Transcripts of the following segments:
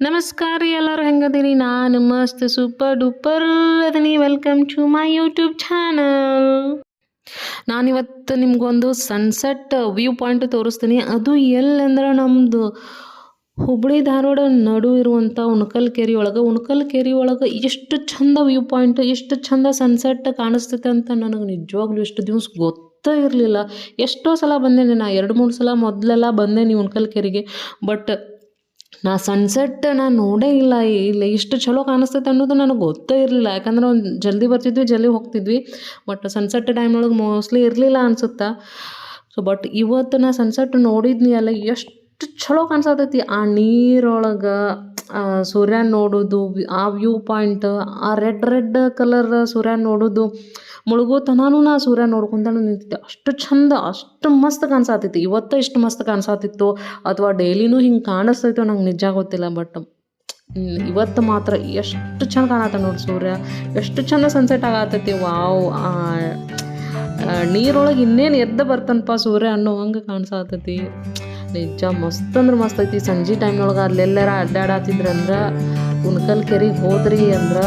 ನಮಸ್ಕಾರ ಎಲ್ಲರೂ, ಹೆಂಗದೀರಿ? ನಾನು ಮಸ್ತ್ super duper ಅದನಿ. Welcome to my YouTube channel ನಾನಿವತ್ತು ನಿಮಗೊಂದು ಸನ್ಸೆಟ್ ವ್ಯೂ ಪಾಯಿಂಟ್ ತೋರಿಸ್ತೀನಿ. ಅದು ಎಲ್ಲಂದ್ರೆ ನಮ್ಮದು ಹುಬ್ಬಳ್ಳಿ ಧಾರವಾಡ ನಡು ಇರುವಂಥ ಉಣಕಲ್ ಕೆರೆ ಒಳಗೆ. ಉಣಕಲ್ ಕೆರೆ ಒಳಗೆ ಎಷ್ಟು ಚಂದ ವ್ಯೂ ಪಾಯಿಂಟ್ ಎಷ್ಟು ಚಂದ ಸನ್ಸೆಟ್ ಕಾಣಿಸ್ತೈತೆ ಅಂತ ನನಗೆ ನಿಜವಾಗ್ಲೂ ಎಷ್ಟು ದಿವ್ಸ ಗೊತ್ತೇ ಇರಲಿಲ್ಲ. ಎಷ್ಟೋ ಸಲ ಬಂದೇನೆ ನಾನು ಎರಡು, ಮೂರು ಸಲ ಮೊದಲೆಲ್ಲ ಬಂದೇನೆ ಉಣಕಲ್ ಕೆರೆಗೆ ಬಟ್ ನಾ ಸನ್ಸೆಟ್ ನಾನು ನೋಡೇ ಇಲ್ಲ, ಇಲ್ಲಿ ಇಷ್ಟು ಚಲೋ ಕಾಣಿಸ್ತೈತೆ ಅನ್ನೋದು ನನಗೆ ಗೊತ್ತೇ ಇರಲಿಲ್ಲ. ಯಾಕಂದ್ರೆ ಒಂದು ಜಲ್ದಿ ಬರ್ತಿದ್ವಿ, ಜಲ್ದಿ ಹೋಗ್ತಿದ್ವಿ. ಬಟ್ ಸನ್ಸೆಟ್ ಟೈಮ್ನೊಳಗೆ ಮೋಸ್ಟ್ಲಿ ಇರಲಿಲ್ಲ ಅನ್ಸುತ್ತೆ. ಸೊ ಬಟ್ ಇವತ್ತು ನಾ ಸನ್ಸೆಟ್ ನೋಡಿದ್ನಿ ಅಲ್ಲ, ಎಷ್ಟು ಚಲೋ ಕಾಣಿಸತೈತಿ ಆ ನೀರೊಳಗೆ. ಸೂರ್ಯನ ನೋಡೋದು, ಆ ವ್ಯೂ ಪಾಯಿಂಟ್ ಆ ರೆಡ್ ರೆಡ್ ಕಲರ್ ಸೂರ್ಯ ನೋಡೋದು ಮುಳುಗೋ ತನೂ ನಾ ಸೂರ್ಯ ನೋಡ್ಕೊಂತಾನು ನಿಂತಿದ್ದೆ. ಅಷ್ಟು ಚಂದ, ಅಷ್ಟು ಮಸ್ತ್ ಕಾಣಿಸತೈತಿ ಇವತ್ತು ಇಷ್ಟು ಮಸ್ತ್ ಕಾಣಿಸತ್ತಿತ್ತು ಅಥವಾ ಡೈಲಿನೂ ಹಿಂಗೆ ಕಾಣಿಸ್ತೈತೋ ನಂಗೆ ನಿಜ ಗೊತ್ತಿಲ್ಲ ಬಟ್ ಇವತ್ತು ಮಾತ್ರ ಎಷ್ಟು ಚಂದ ಕಾಣತ್ತ ನೋಡಿ ಸೂರ್ಯ. ಎಷ್ಟು ಚಂದ ಸನ್ಸೆಟ್ ಆಗತ್ತೈತಿ ವಾವ್ ನೀರೊಳಗೆ ಇನ್ನೇನು ಎದ್ದು ಬರ್ತಾನಪ್ಪ ಸೂರ್ಯ ಅನ್ನೋ ಹಂಗೆ ಕಾಣಿಸತೈತಿ. ನಿಜ ಮಸ್ತ್ ಅಂದ್ರೆ ಮಸ್ತ್ ಐತಿ. ಸಂಜೆ ಟೈಮ್ನೊಳಗೆ ಅಲ್ಲೆಲ್ಲರ ಅಡ್ಡಾಡತ್ತಿದ್ರಂದ್ರೆ ಉಣ್ಕಲ್ ಕೆರೆಗೆ ಹೋದ್ರಿ ಅಂದ್ರೆ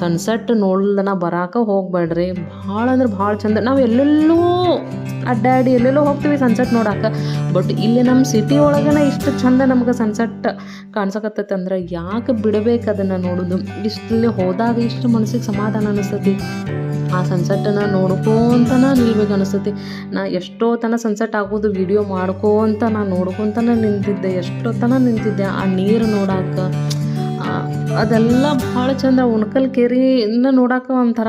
ಸನ್ಸೆಟ್ ನೋಡ್ಲನ ಬರಾಕ ಹೋಗ್ಬೇಡ್ರಿ ಭಾಳ ಅಂದ್ರೆ ಭಾಳ ಚಂದ. ನಾವು ಎಲ್ಲೆಲ್ಲೂ ಅಡ್ಡಾಡಿ ಎಲ್ಲೆಲ್ಲೋ ಹೋಗ್ತೀವಿ ಸನ್ಸೆಟ್ ನೋಡಾಕ. ಬಟ್ ಇಲ್ಲಿ ನಮ್ಮ ಸಿಟಿ ಒಳಗನೆ ಇಷ್ಟು ಚಂದ ನಮ್ಗೆ ಸನ್ಸೆಟ್ ಕಾಣ್ಸಕತ್ತೈತೆ ಅಂದ್ರೆ ಯಾಕೆ ಬಿಡಬೇಕು ಅದನ್ನು ನೋಡೋದು. ಇಷ್ಟಲ್ಲಿ ಹೋದಾಗ ಇಷ್ಟು ಮನಸ್ಸಿಗೆ ಸಮಾಧಾನ ಅನಿಸ್ತೈತಿ. ಆ ಸನ್ಸೆಟ್ಟನ್ನು ನೋಡ್ಕೊಂತ ನಿಲ್ಬೇಕು ಅನಿಸ್ತೈತಿ. ನಾ ಎಷ್ಟೋ ತನ ಸನ್ಸೆಟ್ ಆಗೋದು ವಿಡಿಯೋ ಮಾಡ್ಕೊತ ನಾನು ನೋಡ್ಕೊತನ ನಿಂತಿದ್ದೆ. ಎಷ್ಟೋ ತನ ನಿಂತಿದ್ದೆ. ಆ ನೀರು ನೋಡಕ್ಕೆ ಅದೆಲ್ಲ ಭಾಳ ಚಂದ ಉಣ್ಕಲ್ ಇನ್ನ ನೋಡಾಕ ಒಂಥರ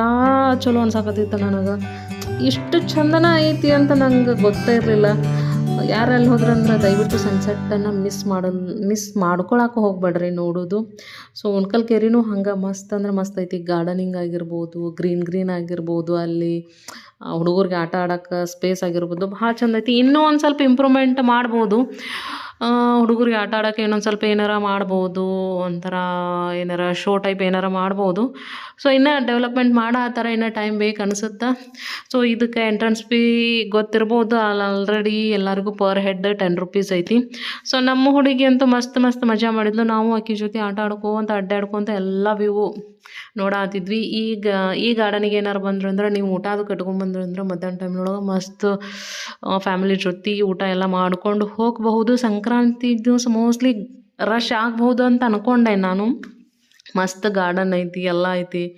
ಚಲೋ ಅನ್ಸಕತ್ತಿತ್ತು ನನಗೆ. ಇಷ್ಟು ಚಂದನ ಐತಿ ಅಂತ ನಂಗೆ ಗೊತ್ತೇ ಇರಲಿಲ್ಲ. ಯಾರಲ್ಲಿ ಹೋದ್ರಂದ್ರೆ ದಯವಿಟ್ಟು ಸನ್ಸೆಟ್ಟನ್ನು ಮಿಸ್ ಮಾಡಲ್ ಮಿಸ್ ಮಾಡ್ಕೊಳಕ್ಕೆ ಹೋಗ್ಬೇಡ್ರಿ ನೋಡೋದು. ಸೊ ಉಣ್ಕಲ್ ಕೆರೆನೂ ಹಂಗೆ ಮಸ್ತ್ ಅಂದ್ರೆ ಮಸ್ತ್ ಐತಿ. ಗಾರ್ಡನಿಂಗ್ ಆಗಿರ್ಬೋದು ಗ್ರೀನ್ ಗ್ರೀನ್ ಆಗಿರ್ಬೋದು ಅಲ್ಲಿ. ಹುಡುಗರಿಗೆ ಆಟ ಆಡೋಕ್ಕೆ ಸ್ಪೇಸ್ ಆಗಿರ್ಬೋದು. ಭಾಳ ಚಂದ ಐತಿ. ಇನ್ನೂ ಒಂದು ಸ್ವಲ್ಪ ಇಂಪ್ರೂವ್ಮೆಂಟ್ ಮಾಡ್ಬೋದು. ಹುಡುಗರಿಗೆ ಆಟ ಆಡೋಕ್ಕೆ ಇನ್ನೊಂದು ಸ್ವಲ್ಪ ಏನಾರ ಮಾಡ್ಬೋದು, ಒಂಥರ ಏನಾರ ಶೋ ಟೈಪ್ ಏನಾರ ಮಾಡ್ಬೋದು. ಸೊ ಇನ್ನೂ ಡೆವಲಪ್ಮೆಂಟ್ ಮಾಡೋ, ಆ ಥರ ಇನ್ನೂ ಟೈಮ್ ಬೇಕು ಅನಿಸುತ್ತೆ? ಸೊ ಇದಕ್ಕೆ ಎಂಟ್ರೆನ್ಸ್ ಫೀ ಗೊತ್ತಿರ್ಬೋದು ಅಲ್ಲಿ ಆಲ್ರೆಡಿ ಎಲ್ಲರಿಗೂ ಪರ್ ಹೆಡ್ ಟೆನ್ ರುಪೀಸ್ ಐತಿ. ಸೊ ನಮ್ಮ ಹುಡುಗಿ ಅಂತೂ ಮಸ್ತ್ ಮಸ್ತ್ ಮಜಾ ಮಾಡಿದ್ಲು. ನಾವು ಆಕಿ ಜೊತೆ ಆಟ ಆಡ್ಕೊಂತ ಅಡ್ಡಾಡ್ಕೊಂತ ಎಲ್ಲ ವ್ಯೂ ನೋಡಾತಿದ್ವಿ. ಈಗ, ಈ ಗಾರ್ಡನಿಗೆ ಏನಾರು ಬಂದ್ರು ಅಂದ್ರೆ ನೀವು ಊಟ ಅದು ಕಟ್ಕೊಂಡ್ಬಂದ್ರು ಅಂದ್ರೆ ಮಧ್ಯಾಹ್ನ ಟೈಮ್ನೊಳಗೆ ಮಸ್ತ್ ಫ್ಯಾಮಿಲಿ ಜೊತೆ ಊಟ ಎಲ್ಲ ಮಾಡ್ಕೊಂಡು ಹೋಗಬಹುದು. ಸಂಕ್ರಾಂತಿ ದಿವಸ ಮೋಸ್ಟ್ಲಿ ರಶ್ ಆಗ್ಬಹುದು ಅಂತ ಅನ್ಕೊಂಡೆ ನಾನು. ಮಸ್ತ್ ಗಾರ್ಡನ್ ಐತಿ, ಎಲ್ಲ ಐತಿ.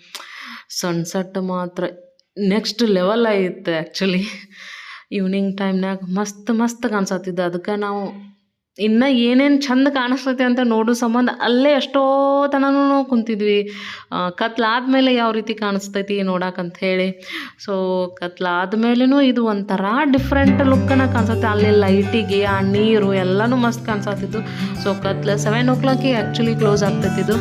ಸನ್ಸೆಟ್ ಮಾತ್ರ ನೆಕ್ಸ್ಟ್ ಲೆವೆಲ್ ಐತೆ ಆ್ಯಕ್ಚುಲಿ ಈವ್ನಿಂಗ್ ಟೈಮ್ನಾಗ ಮಸ್ತ್ ಮಸ್ತ್ ಕಾಣಿಸತ್ತಿದ್ದ ಅದಕ್ಕೆ ನಾವು ಇನ್ನು ಏನೇನು ಚಂದ ಕಾಣಿಸ್ತೈತೆ ಅಂತ ನೋಡೋ ಸಂಬಂಧ ಅಲ್ಲೇ ಎಷ್ಟೋ ತನೂ ಕುಂತಿದ್ವಿ. ಕತ್ಲಾದ್ಮೇಲೆ ಯಾವ ರೀತಿ ಕಾಣಿಸ್ತೈತಿ ನೋಡಕ್ಕಂತ ಹೇಳಿ. ಸೊ ಕತ್ಲಾದ್ಮೇಲೂ ಇದು ಒಂಥರ ಡಿಫ್ರೆಂಟ್ ಲುಕ್ಕನ್ನು ಕಾಣಿಸುತ್ತೆ. ಅಲ್ಲಿ ಲೈಟಿಗೆ ಆ ನೀರು ಎಲ್ಲನೂ ಮಸ್ತ್ ಕಾಣಿಸತ್ತಿತ್ತು. ಸೊ ಕತ್ಲ ಸೆವೆನ್ ಓ ಕ್ಲಾಕಿಗೆ ಆ್ಯಕ್ಚುಲಿ ಕ್ಲೋಸ್ ಆಗ್ತೈತಿದ್ದು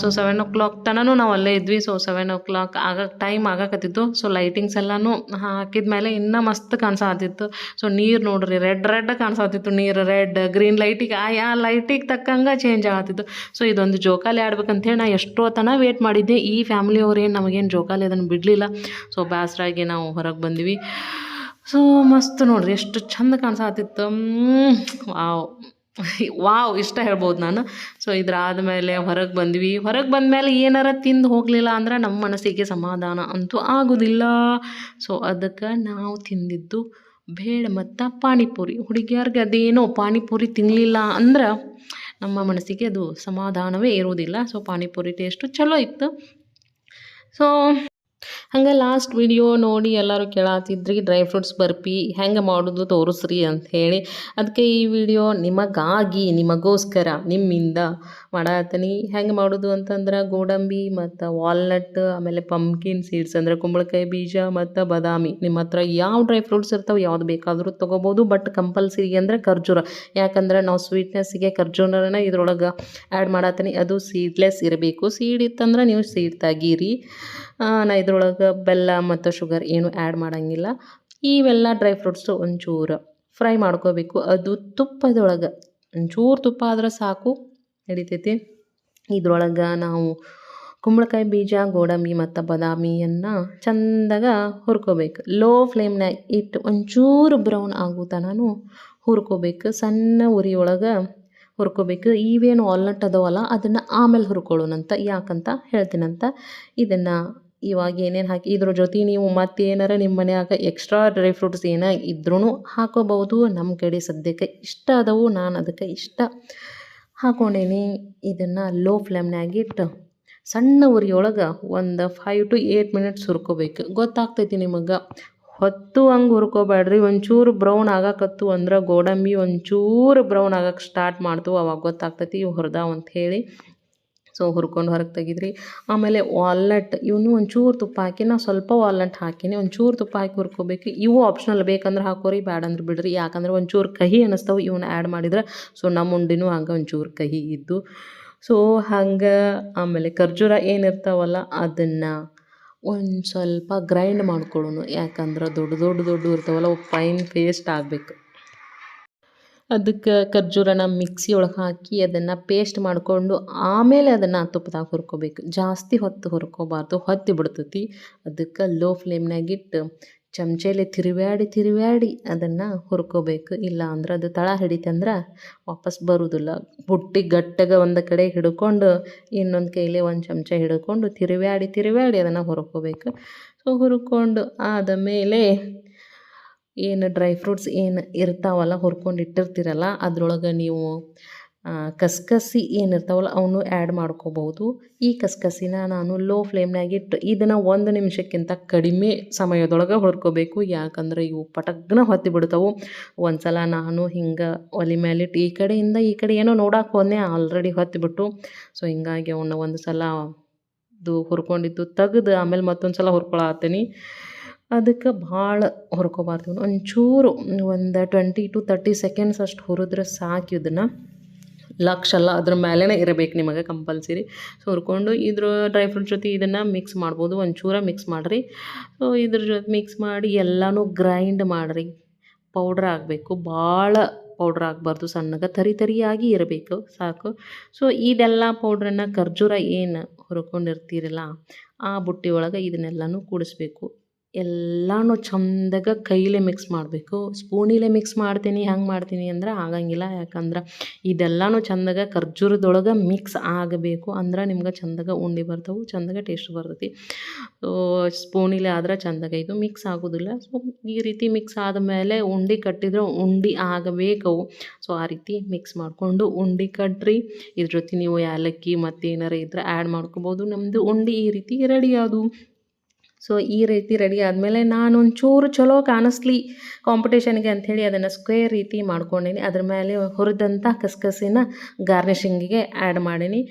ಸೊ ಸೆವೆನ್ ಓ ಕ್ಲಾಕ್ ತನೂ ನಾವು ಅಲ್ಲೇ ಇದ್ವಿ. ಸೊ ಸೆವೆನ್ ಓ ಕ್ಲಾಕ್ ಆಗಕ್ಕೆ ಟೈಮ್ ಆಗಕತ್ತಿತ್ತು. ಸೊ ಲೈಟಿಂಗ್ಸ್ ಎಲ್ಲನೂ ಹಾಕಿದ ಮೇಲೆ ಇನ್ನೂ ಮಸ್ತ್ ಕಾಣಿಸತ್ತಿತ್ತು ಸೊ ನೀರು ನೋಡ್ರಿ ರೆಡ್ ರೆಡ್ ಕಾಣಿಸತ್ತಿತ್ತು ನೀರು ರೆಡ್ ಗ್ರೀನ್ ಲೈಟಿಗೆ ಆ ಯಾ ಲೈಟಿಗೆ ತಕ್ಕಂಗೆ ಚೇಂಜ್ ಆಗತ್ತಿತ್ತು ಸೊ ಇದೊಂದು ಜೋಕಾಲಿ ಆಡ್ಬೇಕಂತೇಳಿ ನಾ ಎಷ್ಟೋ ತನಕ ವೇಟ್ ಮಾಡಿದ್ದೆ. ಈ ಫ್ಯಾಮಿಲಿಯವ್ರು ಏನು ನಮಗೇನು ಜೋಕಾಲಿ ಅದನ್ನು ಬಿಡಲಿಲ್ಲ. ಸೊ ಬೇಸರಾಗಿ ನಾವು ಹೊರಗೆ ಬಂದ್ವಿ. ಸೊ ಮಸ್ತ್ ನೋಡ್ರಿ, ಎಷ್ಟು ಚಂದ ಕಾಣಿಸತ್ತಿತ್ತು ವಾವ್. ವಾವ್, ಇಷ್ಟ ಹೇಳ್ಬೋದು ನಾನು. ಸೊ ಇದ್ರಾದಮೇಲೆ ಹೊರಗೆ ಬಂದ್ವಿ. ಹೊರಗೆ ಬಂದಮೇಲೆ ಏನಾರ ತಿಂದು ಹೋಗಲಿಲ್ಲ ಅಂದ್ರೆ ನಮ್ಮ ಮನಸ್ಸಿಗೆ ಸಮಾಧಾನ ಅಂತೂ ಆಗೋದಿಲ್ಲ. ಸೊ ಅದಕ್ಕೆ ನಾವು ತಿಂದಿದ್ದು ಬೇಡ ಮತ್ತು ಪಾನಿಪುರಿ. ಹುಡುಗಿಯರ್ಗೆ ಅದೇನೋ ಪಾನಿಪುರಿ ತಿನ್ನಲಿಲ್ಲ ಅಂದ್ರೆ ನಮ್ಮ ಮನಸ್ಸಿಗೆ ಅದು ಸಮಾಧಾನವೇ ಇರುವುದಿಲ್ಲ. ಸೊ ಪಾನಿಪುರಿ ಟೇಸ್ಟು ಚಲೋ ಇತ್ತು. ಸೊ ಹಂಗೆ ಲಾಸ್ಟ್ ವಿಡಿಯೋ ನೋಡಿ ಎಲ್ಲರೂ ಕೇಳತ್ತಿದ್ರಿ ಡ್ರೈ ಫ್ರೂಟ್ಸ್ ಬರ್ಪಿ ಹೆಂಗೆ ಮಾಡೋದು ತೋರಿಸ್ರಿ ಅಂತ ಹೇಳಿ. ಅದಕ್ಕೆ ಈ ವಿಡಿಯೋ ನಿಮಗಾಗಿ, ನಿಮಗೋಸ್ಕರ, ನಿಮ್ಮಿಂದ ಮಾಡತ್ತೀನಿ ಹೆಂಗೆ ಮಾಡೋದು ಅಂತಂದ್ರೆ ಗೋಡಂಬಿ ಮತ್ತು ವಾಲ್ನಟ್ ಆಮೇಲೆ ಪಂಪ್ಕಿನ್ ಸೀಡ್ಸ್ ಅಂದರೆ ಕುಂಬಳಕಾಯಿ ಬೀಜ ಮತ್ತು ಬಾದಾಮಿ. ನಿಮ್ಮ ಹತ್ರ ಯಾವ ಡ್ರೈ ಫ್ರೂಟ್ಸ್ ಇರ್ತಾವೆ ಯಾವ್ದು ಬೇಕಾದರೂ ತೊಗೋಬೋದು ಬಟ್ ಕಂಪಲ್ಸರಿ ಅಂದರೆ ಖರ್ಜೂರ. ಯಾಕಂದ್ರೆ ನಾವು ಸ್ವೀಟ್ನೆಸ್ಸಿಗೆ ಖರ್ಜೂರನ ಇದ್ರೊಳಗೆ ಆ್ಯಡ್ ಮಾಡತ್ತೀನಿ ಅದು ಸೀಡ್ಲೆಸ್ ಇರಬೇಕು. ಸೀಡ್ ಇತ್ತಂದ್ರೆ ನೀವು ಸೀಡ್ ತೆಗೀರಿ. ನಾ ಇದ್ರೊಳಗೆ ಬೆಲ್ಲ ಮತ್ತು ಶುಗರ್ ಏನು ಆ್ಯಡ್ ಮಾಡೋಂಗಿಲ್ಲ. ಇವೆಲ್ಲ ಡ್ರೈ ಫ್ರೂಟ್ಸು ಒಂಚೂರು ಫ್ರೈ ಮಾಡ್ಕೋಬೇಕು. ಅದು ತುಪ್ಪದೊಳಗೆ ಒಂಚೂರು ತುಪ್ಪ ಆದ್ರೆ ಸಾಕು. ನಡಿತೈತಿ. ಇದ್ರೊಳಗೆ ನಾವು ಕುಂಬಳಕಾಯಿ ಬೀಜ, ಗೋಡಂಬಿ ಮತ್ತು ಬಾದಾಮಿಯನ್ನು ಚಂದಾಗ ಹುರ್ಕೋಬೇಕು. ಲೋ ಫ್ಲೇಮ್ನಾಗ ಇಟ್ಟು ಒಂಚೂರು ಬ್ರೌನ್ ಆಗೋ ತನೂ ಹುರ್ಕೋಬೇಕು. ಸಣ್ಣ ಉರಿಯೊಳಗೆ ಹುರ್ಕೋಬೇಕು. ಇವೇನು ವಾಲ್ನಟ್ ಅದಾವಲ್ಲ, ಅದನ್ನು ಆಮೇಲೆ ಹುರ್ಕೊಳ್ಳೋಣಂತ, ಯಾಕಂತ ಹೇಳ್ತೀನಂತ ಇದನ್ನು ಇವಾಗ ಏನೇನು ಹಾಕಿ, ಇದ್ರ ಜೊತೆ ನೀವು ಮತ್ತೆ ಏನಾರ ನಿಮ್ಮ ಮನ್ಯಾಗ ಎಕ್ಸ್ಟ್ರಾ ಡ್ರೈ ಫ್ರೂಟ್ಸ್ ಏನ ಇದ್ರೂ ಹಾಕೋಬಹುದು. ನಮ್ಮ ಕಡೆ ಸದ್ಯಕ್ಕೆ ಇಷ್ಟ ಆದವು, ನಾನು ಅದಕ್ಕೆ ಇಷ್ಟ ಹಾಕೊಂಡೇನಿ. ಇದನ್ನು ಲೋ ಫ್ಲೇಮ್ನಾಗ ಇಟ್ಟು ಸಣ್ಣ ಉರಿಯೊಳಗೆ ಒಂದು ಫೈವ್ ಟು ಏಯ್ಟ್ ಮಿನಿಟ್ಸ್ ಹುರ್ಕೋಬೇಕು. ಗೊತ್ತಾಗ್ತೈತಿ ನಿಮಗೆ? ಹೊತ್ತು ಹಂಗೆ ಹುರ್ಕೋಬೇಡ್ರಿ ಒಂಚೂರು ಬ್ರೌನ್ ಆಗಾಕತ್ತು ಅಂದ್ರೆ ಗೋಡಂಬಿ ಒಂಚೂರು ಬ್ರೌನ್ ಆಗಕ್ಕೆ ಸ್ಟಾರ್ಟ್ ಮಾಡ್ತು ಅವಾಗ ಗೊತ್ತಾಗ್ತೈತಿ ಇವು ಹುರಿದಾವ ಅಂತ ಹೇಳಿ. ಸೊ ಹುರ್ಕೊಂಡು ಹೊರಗೆ ತೆಗಿದ್ರಿ. ಆಮೇಲೆ ವಾಲ್ನಟ್ ಇವನು ಒಂಚೂರು ತುಪ್ಪ ಹಾಕಿ ನಾ ಸ್ವಲ್ಪ ವಾಲ್ನಟ್ ಹಾಕಿನಿ, ಒಂಚೂರು ತುಪ್ಪ ಹಾಕಿ ಹುರ್ಕೋಬೇಕು. ಇವು ಆಪ್ಷನಲ್ ಬೇಕಂದ್ರೆ ಹಾಕೋರಿ ಬ್ಯಾಡ ಅಂದ್ರೆ ಬಿಡ್ರಿ. ಯಾಕಂದ್ರೆ ಒಂಚೂರು ಕಹಿ ಅನ್ನಿಸ್ತಾವೆ ಇವನ್ನ ಆ್ಯಡ್ ಮಾಡಿದ್ರೆ. ಸೊ ನಮ್ಮ ಉಂಡಿನೂ ಹಂಗೆ ಒಂಚೂರು ಕಹಿ ಇದ್ದು. ಸೊ ಹಂಗೆ ಆಮೇಲೆ ಖರ್ಜೂರ ಏನಿರ್ತಾವಲ್ಲ, ಅದನ್ನು ಒಂದು ಸ್ವಲ್ಪ ಗ್ರೈಂಡ್ ಮಾಡ್ಕೊಳ್ಳೋನು. ಯಾಕಂದ್ರೆ ದೊಡ್ಡ ದೊಡ್ಡ ದೊಡ್ಡ ಇರ್ತಾವಲ್ಲ, ಅವು ಫೈನ್ ಪೇಸ್ಟ್ ಆಗಬೇಕು. ಅದಕ್ಕೆ ಖರ್ಜೂರನ ಮಿಕ್ಸಿ ಒಳಗೆ ಹಾಕಿ ಅದನ್ನು ಪೇಸ್ಟ್ ಮಾಡಿಕೊಂಡು ಆಮೇಲೆ ಅದನ್ನು ತುಪ್ಪದಾಗ ಹುರ್ಕೋಬೇಕು. ಜಾಸ್ತಿ ಹೊತ್ತು ಹುರ್ಕೋಬಾರ್ದು, ಹೊತ್ತಿ ಬಿಡ್ತೈತಿ. ಅದಕ್ಕೆ ಲೋ ಫ್ಲೇಮ್ನಾಗಿಟ್ಟು ಚಮಚೇಲಿ ತಿರುವ್ಯಾಡಿ ತಿರುವ್ಯಾಡಿ ಅದನ್ನು ಹುರ್ಕೋಬೇಕು. ಇಲ್ಲ ಅಂದ್ರೆ ಅದು ತಳ ಹಿಡಿತಂದ್ರೆ ವಾಪಸ್ ಬರುವುದಿಲ್ಲ ಬುಟ್ಟಿ ಗಟ್ಟಗೆ ಒಂದು ಕಡೆ ಹಿಡ್ಕೊಂಡು ಇನ್ನೊಂದು ಕೈಲಿ ಒಂದು ಚಮಚ ಹಿಡ್ಕೊಂಡು ತಿರುವ್ಯಾಡಿ ತಿರುವ್ಯಾಡಿ ಅದನ್ನು ಹುರ್ಕೋಬೇಕು. ಸೊ ಹುರ್ಕೊಂಡು ಆದ ಮೇಲೆ ಏನು ಡ್ರೈ ಫ್ರೂಟ್ಸ್ ಏನು ಇರ್ತಾವಲ್ಲ ಹುರ್ಕೊಂಡು ಇಟ್ಟಿರ್ತೀರಲ್ಲ, ಅದರೊಳಗೆ ನೀವು ಕಸ್ಕಸಿ ಏನಿರ್ತಾವಲ್ಲ ಅವನು ಆ್ಯಡ್ ಮಾಡ್ಕೋಬೋದು ಈ ಕಸ್ಕಸಿನ ನಾನು ಲೋ ಫ್ಲೇಮ್ನಾಗ ಇಟ್ಟು ಇದನ್ನು ಒಂದು ನಿಮಿಷಕ್ಕಿಂತ ಕಡಿಮೆ ಸಮಯದೊಳಗೆ ಹುರ್ಕೋಬೇಕು. ಯಾಕಂದ್ರೆ ಇವು ಪಟಗ್ನ ಹೊತ್ತಿ ಬಿಡ್ತಾವೆ. ಒಂದು ಸಲ ನಾನು ಹಿಂಗೆ ಒಲೆ ಮೇಲಿಟ್ಟು ಈ ಕಡೆಯಿಂದ ಈ ಕಡೆ ಏನೋ ನೋಡಕ್ಕೆ ಹೋದೆ ಆಲ್ರೆಡಿ ಹೊತ್ತಿಬಿಟ್ಟು ಸೊ ಹಿಂಗಾಗಿ ಅವನ್ನ ಒಂದು ಸಲ ಇದು ಹುರ್ಕೊಂಡಿದ್ದು ತೆಗ್ದು ಆಮೇಲೆ ಮತ್ತೊಂದು ಸಲ ಹುರ್ಕೊಳತ್ತೀನಿ. ಅದಕ್ಕೆ ಭಾಳ ಹುರ್ಕೋಬಾರ್ದು. ಒಂಚೂರು ಒಂದು ಟ್ವೆಂಟಿ ಟು ತರ್ಟಿ ಸೆಕೆಂಡ್ಸ್ ಅಷ್ಟು ಹುರಿದ್ರೆ ಸಾಕು ಇದನ್ನು. ಲಕ್ಷ ಅಲ್ಲ, ಅದ್ರ ಮೇಲೇ ಇರಬೇಕು ನಿಮಗೆ ಕಂಪಲ್ಸರಿ ಸೊ ಹುರ್ಕೊಂಡು ಇದ್ರ ಡ್ರೈ ಫ್ರೂಟ್ ಜೊತೆ ಇದನ್ನು ಮಿಕ್ಸ್ ಮಾಡ್ಬೋದು. ಒಂಚೂರ ಮಿಕ್ಸ್ ಮಾಡಿರಿ. ಸೊ ಇದ್ರ ಜೊತೆ ಮಿಕ್ಸ್ ಮಾಡಿ ಎಲ್ಲನೂ ಗ್ರೈಂಡ್ ಮಾಡಿರಿ. ಪೌಡ್ರ್ ಆಗಬೇಕು ಭಾಳ ಪೌಡ್ರ್ ಆಗಬಾರ್ದು ಸಣ್ಣಗೆ ತರಿ ತರಿಯಾಗಿ ಇರಬೇಕು. ಸಾಕು. ಸೊ ಇದೆಲ್ಲ ಪೌಡ್ರನ್ನು ಖರ್ಜೂರ ಏನು ಹುರ್ಕೊಂಡಿರ್ತೀರಲ್ಲ, ಆ ಬುಟ್ಟಿ ಒಳಗೆ ಇದನ್ನೆಲ್ಲನೂ ಕೂಡಿಸ್ಬೇಕು. ಎಲ್ಲನೂ ಚಂದಾಗ ಕೈಲೇ ಮಿಕ್ಸ್ ಮಾಡಬೇಕು. ಸ್ಪೂನಿಲೆ ಮಿಕ್ಸ್ ಮಾಡ್ತೀನಿ, ಹೆಂಗೆ ಮಾಡ್ತೀನಿ ಅಂದ್ರೆ ಆಗಂಗಿಲ್ಲ. ಯಾಕಂದ್ರೆ ಇದೆಲ್ಲನೂ ಚಂದಾಗ ಖರ್ಜೂರದೊಳಗೆ ಮಿಕ್ಸ್ ಆಗಬೇಕು ಅಂದ್ರೆ ನಿಮ್ಗೆ ಚಂದಾಗ ಉಂಡೆ ಬರ್ತವೆ, ಚಂದಾಗ ಟೇಸ್ಟ್ ಬರ್ತೈತಿ. ಸ್ಪೂನಿಲೆ ಆದ್ರೆ ಚಂದಾಗ ಇದು ಮಿಕ್ಸ್ ಆಗೋದಿಲ್ಲ. ಸೊ ಈ ರೀತಿ ಮಿಕ್ಸ್ ಆದಮೇಲೆ ಉಂಡೆ ಕಟ್ಟಿದ್ರೆ ಉಂಡೆ ಆಗಬೇಕು ಸೊ ಆ ರೀತಿ ಮಿಕ್ಸ್ ಮಾಡಿಕೊಂಡು ಉಂಡೆ ಕಟ್ಟ್ರಿ ಇದ್ರ ಜೊತೆ ನೀವು ಏಲಕ್ಕಿ ಮತ್ತು ಇದ್ರೆ ಆ್ಯಡ್ ಮಾಡ್ಕೊಬೋದು. ನಮ್ಮದು ಉಂಡೆ ಈ ರೀತಿ ರೆಡಿ ಆದವು ಸೊ ಈ ರೀತಿ ರೆಡಿ ಆದಮೇಲೆ ನಾನು ಒಂಚೂರು ಚಲೋ ಕಾಣಿಸ್ಲಿ ಕಾಂಪಿಟೇಷನ್ಗೆ ಅಂಥೇಳಿ ಅದನ್ನು ಸ್ಕ್ವೇರ್ ರೀತಿ ಮಾಡ್ಕೊಂಡೀನಿ. ಅದ್ರ ಮೇಲೆ ಹುರಿದಂಥ ಕಸ್ಕಸಿನ ಗಾರ್ನಿಷಿಂಗಿಗೆ ಆ್ಯಡ್ ಮಾಡೀನಿ.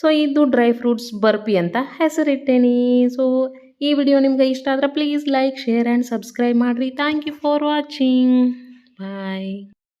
ಸೊ ಇದು ಡ್ರೈ ಫ್ರೂಟ್ಸ್ ಬರ್ಪಿ ಅಂತ ಹೆಸರಿಟ್ಟೇನಿ. ಸೊ ಈ ವಿಡಿಯೋ ನಿಮ್ಗೆ ಇಷ್ಟ ಆದ್ರೆ please like share and subscribe ಮಾಡಿರಿ. Thank you for watching bye